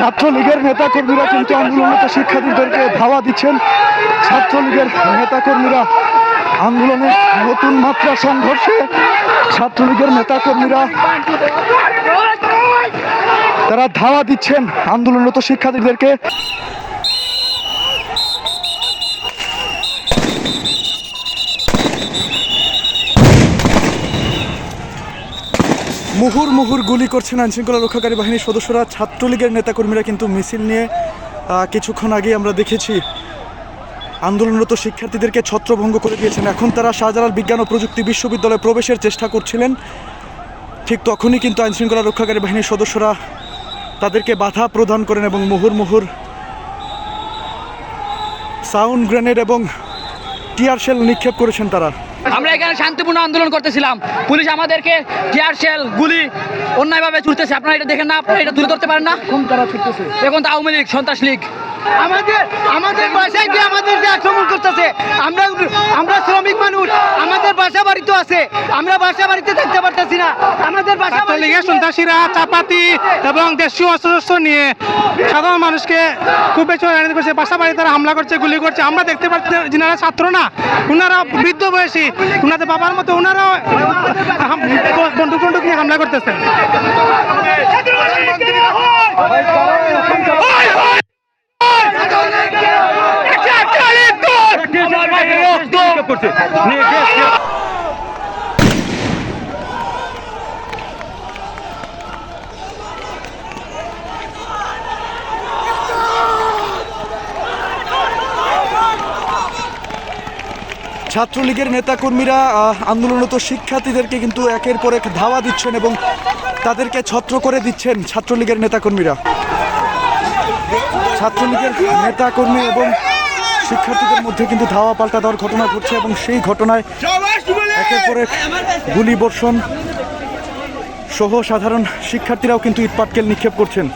ছাত্রলীগের নেতাকর্মীরা কিন্তু আন্দোলনরত শিক্ষার্থীদেরকে ধাওয়া দিচ্ছেন। ছাত্রলীগের নেতাকর্মীরা আন্দোলনের নতুন মাত্রা সংঘর্ষে ছাত্রলীগের নেতাকর্মীরা তারা ধাওয়া দিচ্ছেন আন্দোলনরত শিক্ষার্থীদেরকে। মুহুর মুহুর গুলি করছেন আইনশৃঙ্খলা রক্ষাকারী বাহিনীর সদস্যরা। ছাত্রলীগের নেতাকর্মীরা কিন্তু মিছিল নিয়ে কিছুক্ষণ আগে আমরা দেখেছি, আন্দোলনরত শিক্ষার্থীদেরকে ছত্রভঙ্গ করে দিয়েছেন। এখন তারা শাহজালাল বিজ্ঞান ও প্রযুক্তি বিশ্ববিদ্যালয়ে প্রবেশের চেষ্টা করছিলেন। ঠিক তখনই কিন্তু আইনশৃঙ্খলা রক্ষাকারী বাহিনীর সদস্যরা তাদেরকে বাধা প্রদান করেন এবং মুহুর মুহুর সাউন্ড গ্রেনেড এবং টিয়ার শেল নিক্ষেপ করেছেন তারা। আমরা এখানে শান্তিপূর্ণ আন্দোলন করতেছিলাম। পুলিশ আমাদেরকে টিয়ার শেল, গুলি অন্যায়ভাবে ছুটতেছে আপনারা এটা দেখেন না, আপনারা এটা তুলে ধরতে পারেন না। এখন তারা তো আওয়ামী লীগ, সন্ত্রাস লীগ। আমাদের আমাদের বাসায় গিয়ে আমাদের যে আক্রমণ করতেছে আমরা আমরা শ্রমিক মানুষ আমাদের বাসা বাড়ি তো আছে আমরা বাসা বাড়িতে থাকতে পারতেছি না আমাদের বাসা লীগের সন্ত্রাসীরা চাপাতি এবং দেশীয় অস্ত্র নিয়ে সাধারণ মানুষকে খুব বেশি হয়রানি করছে বাসা বাড়ি তারা হামলা করছে গুলি করছে আমরা দেখতে পাচ্ছি যিনারা ছাত্র না ওনারা বৃদ্ধ বয়সী ওনাদের বাবার মতো ওনারাও বন্দুক বন্দুক নিয়ে হামলা করতেছেন ছাত্রলীগের নেতাকর্মীরা আহ, আন্দোলনরত শিক্ষার্থীদেরকে কিন্তু একের পর এক ধাওয়া দিচ্ছেন এবং তাদেরকে ছত্র করে দিচ্ছেন ছাত্রলীগের নেতাকর্মীরা। ছাত্রলীগের নেতাকর্মী এবং শিক্ষার্থীদের মধ্যে কিন্তু ধাওয়া পাল্টা দেওয়ার ঘটনা ঘটছে এবং সেই ঘটনায় একের পর এক গুলি বর্ষণ সহ সাধারণ শিক্ষার্থীরাও কিন্তু ইটপাটকেল নিক্ষেপ করছেন।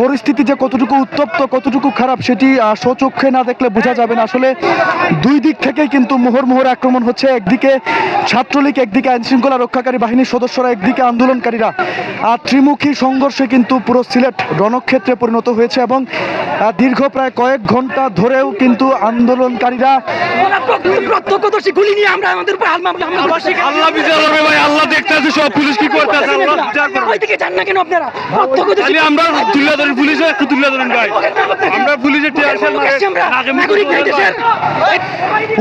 পরিস্থিতি যে কতটুকু উত্তপ্ত, কতটুকু খারাপ সেটি সচক্ষে না দেখলে বোঝা যাবে না। আসলে দুই দিক থেকেই কিন্তু মোহর মোহর আক্রমণ হচ্ছে। একদিকে ছাত্রলীগ, একদিকে আইনশৃঙ্খলা রক্ষাকারী বাহিনীর সদস্যরা, একদিকে আন্দোলনকারীরা। আর ত্রিমুখী সংঘর্ষে কিন্তু পুরো সিলেট রণক্ষেত্রে পরিণত হয়েছে এবং দীর্ঘ প্রায় কয়েক ঘণ্টা ধরেও কিন্তু আন্দোলনকারীরা প্রত্যক্ষদর্শী গুলি নিয়ে আমরা আমাদের উপর। আল্লাহ বিচার করবে ভাই আল্লাহ দেখতে আছে সব পুলিশ কি করতেছে আল্লাহ বিচার করবে ওই দিকে যান না কেন আপনারা প্রত্যক্ষদর্শী আমরা তুলে ধরেন পুলিশে একটু তুলে ধরেন ভাই আমরা পুলিশের। নাগরিক নাই দেশের।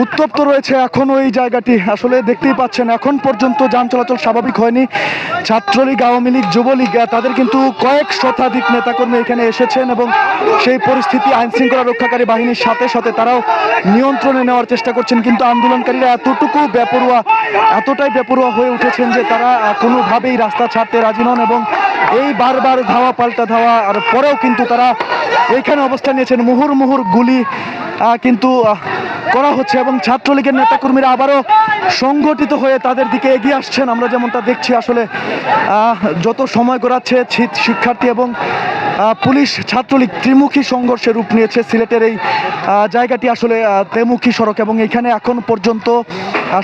উত্তপ্ত রয়েছে এখন ওই জায়গাটি আসলে দেখতেই পাচ্ছেন এখন পর্যন্ত যান চলাচল স্বাভাবিক হয়নি ছাত্রলীগ আওয়ামী লীগ যুবলীগ তাদের কিন্তু কয়েক শতাধিক নেতাকর্মী এখানে এসেছেন এবং সেই পরিস্থিতি আইন শৃঙ্খলা রক্ষাকারী বাহিনীর সাথে সাথে তারাও নিয়ন্ত্রণে নেওয়ার চেষ্টা করছেন। কিন্তু আন্দোলনকারীরা এতটুকু বেপরোয়া, এতটাই বেপরোয়া হয়ে উঠেছেন যে তারা কোনোভাবেই রাস্তা ছাড়তে রাজি নন এবং এই বারবার ধাওয়া, পাল্টা ধাওয়া, আর পরেও কিন্তু তারা এইখানে অবস্থান নিয়েছেন। মুহুর মুহুর গুলি কিন্তু করা হচ্ছে এবং ছাত্রলীগের নেতাকর্মীরা আবারও সংগঠিত হয়ে তাদের দিকে এগিয়ে আসছেন। আমরা যেমনটা দেখছি আসলে যত সময় গড়াচ্ছে শিক্ষার্থী এবং পুলিশ ছাত্রলীগ ত্রিমুখী সংঘর্ষের রূপ নিয়েছে সিলেটের এই জায়গাটি আসলে ত্রিমুখী সড়ক এবং এখানে এখন পর্যন্ত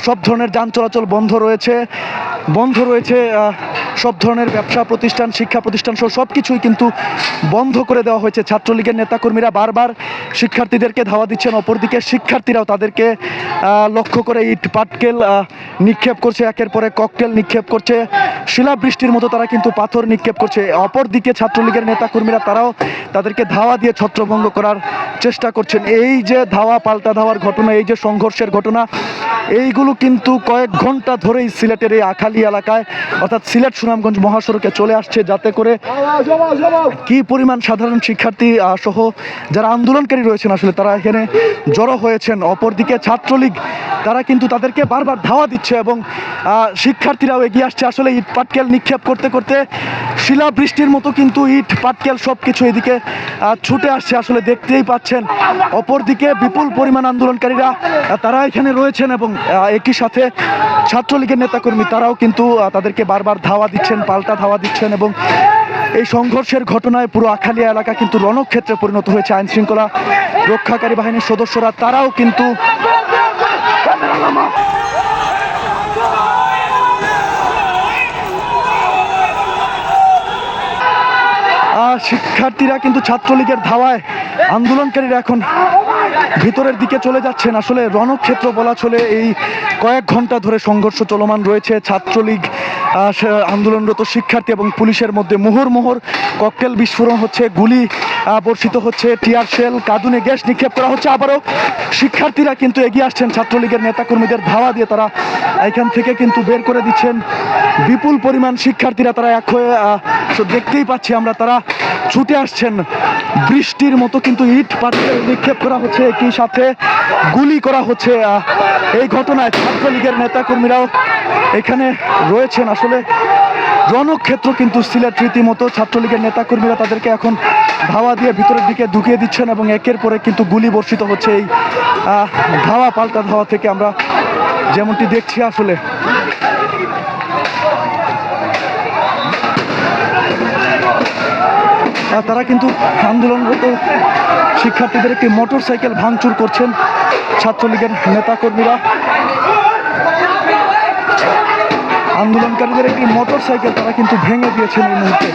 সব ধরনের যান চলাচল বন্ধ রয়েছে। বন্ধ রয়েছে সব ধরনের ব্যবসা প্রতিষ্ঠান, শিক্ষা প্রতিষ্ঠান সহ সব কিছুই কিন্তু বন্ধ করে দেওয়া হয়েছে। ছাত্রলীগের নেতাকর্মীরা বারবার শিক্ষার্থীদেরকে ধাওয়া দিচ্ছেন, অপরদিকে শিক্ষার্থীরাও তাদেরকে লক্ষ্য করে ইট, পাটকেল নিক্ষেপ করছে, একের পরে ককটেল নিক্ষেপ করছে। শিলাবৃষ্টির মতো তারা কিন্তু পাথর নিক্ষেপ করছে। অপরদিকে ছাত্রলীগের নেতাকর্মীরা তারাও তাদেরকে ধাওয়া দিয়ে ছত্রভঙ্গ করার চেষ্টা করছেন। এই যে ধাওয়া, পাল্টা ধাওয়ার ঘটনা, এই যে সংঘর্ষের ঘটনা এইগুলো কিন্তু কয়েক ঘণ্টা ধরেই সিলেটের এই আখালি এলাকায়, অর্থাৎ সিলেট সুনামগঞ্জ মহাসড়কে চলে আসছে যাতে করে কি পরিমাণ সাধারণ শিক্ষার্থী সহ যারা আন্দোলনকারী রয়েছেন আসলে তারা এখানে জড়ো হয়েছেন। অপরদিকে ছাত্রলীগ, তারা কিন্তু তাদেরকে বারবার ধাওয়া দিচ্ছে এবং শিক্ষার্থীরাও এগিয়ে আসছে। আসলে ইট পাটকেল নিক্ষেপ করতে করতে শিলাবৃষ্টির মতো কিন্তু ইট, পাটকেল সব কিছু এদিকে ছুটে আসছে। আসলে দেখতেই পাচ্ছেন, অপরদিকে বিপুল পরিমাণ আন্দোলনকারীরা তারা এখানে রয়েছেন এবং একই সাথে ছাত্রলীগের নেতাকর্মী তারাও কিন্তু তাদেরকে বারবার ধাওয়া দিচ্ছেন, পাল্টা ধাওয়া দিচ্ছেন এবং এই সংঘর্ষের ঘটনায় পুরো আখালিয়া এলাকা কিন্তু রণক্ষেত্রে পরিণত হয়েছে আইন শৃঙ্খলা রক্ষাকারী বাহিনীর সদস্যরা, তারাও কিন্তু শিক্ষার্থীরা কিন্তু ছাত্রলীগের ধাওয়ায় আন্দোলনকারীরা এখন ভিতরের দিকে চলে যাচ্ছেন। আসলে রণক্ষেত্র বলা চলে, এই কয়েক ঘণ্টা ধরে সংঘর্ষ চলমান রয়েছে। ছাত্রলীগ আন্দোলনরত শিক্ষার্থী এবং পুলিশের মধ্যে মুহুর মুহুর ককটেল বিস্ফোরণ হচ্ছে, গুলি বর্ষিত হচ্ছে, টিয়ার শেল, কাঁদুনে গ্যাস নিক্ষেপ করা হচ্ছে। আবারও শিক্ষার্থীরা কিন্তু এগিয়ে আসছেন, ছাত্রলীগের নেতাকর্মীদের ধাওয়া দিয়ে তারা এখান থেকে কিন্তু বের করে দিচ্ছেন। বিপুল পরিমাণ শিক্ষার্থীরা তারা এক হয়ে দেখতেই পাচ্ছি আমরা তারা ছুটে আসছেন। বৃষ্টির মতো কিন্তু ইট পাথর নিক্ষেপ করা হচ্ছে, একই সাথে গুলি করা হচ্ছে এই ঘটনায় ছাত্রলীগের নেতাকর্মীরাও এখানে রয়েছেন। আসলে রণক্ষেত্র কিন্তু সিলেট রীতিমতো ছাত্রলীগের নেতাকর্মীরা তাদেরকে এখন ধাওয়া দিয়ে ভিতরের দিকে ঢুকিয়ে দিচ্ছেন এবং একের পরে কিন্তু গুলি বর্ষিত হচ্ছে এই ধাওয়া পাল্টা ধাওয়া থেকে আমরা যেমনটি দেখছি আসলে। তারা কিন্তু আন্দোলনরত শিক্ষার্থীদের একটি মোটর সাইকেল ভাঙচুর করছেন ছাত্রলীগের নেতাকর্মীরা। আন্দোলনকারীদের একটি মোটর সাইকেল তারা কিন্তু ভেঙে দিয়েছেন এই মুহূর্তে।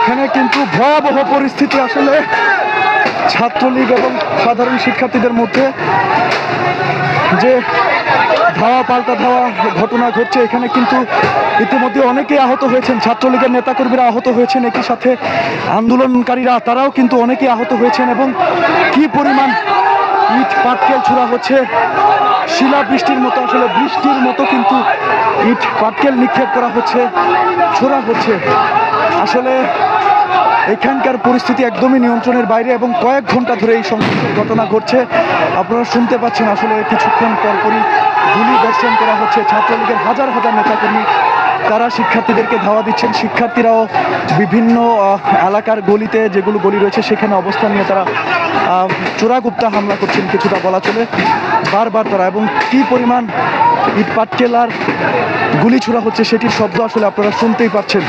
এখানে কিন্তু ভয়াবহ পরিস্থিতি আসলে ছাত্রলীগ এবং সাধারণ শিক্ষার্থীদের মধ্যে। যে ধাওয়া পাল্টা ধাওয়া ঘটনা ঘটছে এখানে কিন্তু ইতিমধ্যে অনেকেই আহত হয়েছেন, ছাত্রলীগের নেতাকর্মীরা আহত হয়েছেন একই সাথে আন্দোলনকারীরা, তারাও কিন্তু অনেকেই আহত হয়েছেন এবং কি পরিমাণ ইট পাটকেল ছোড়া হচ্ছে শিলা বৃষ্টির মতো, আসলে বৃষ্টির মতো কিন্তু ইট পাটকেল নিক্ষেপ করা হচ্ছে, ছোড়া হচ্ছে। আসলে এখানকার পরিস্থিতি একদমই নিয়ন্ত্রণের বাইরে এবং কয়েক ঘণ্টা ধরে এই সংঘর্ষের ঘটনা ঘটছে। আপনারা শুনতে পাচ্ছেন আসলে কিছুক্ষণ পরপরই গুলি বর্ষণ করা হচ্ছে। ছাত্রলীগের হাজার হাজার নেতাকর্মী, তারা শিক্ষার্থীদেরকে ধাওয়া দিচ্ছেন। শিক্ষার্থীরাও বিভিন্ন এলাকার গলিতে যেগুলো গলি রয়েছে, সেখানে অবস্থান নিয়ে তারা চোরাগুপ্তা হামলা করছেন কিছুটা বলা চলে। বারবার তারা এবং কী পরিমাণ ইট পাটকেল গুলি ছোড়া হচ্ছে সেটির শব্দ আসলে আপনারা শুনতেই পাচ্ছেন।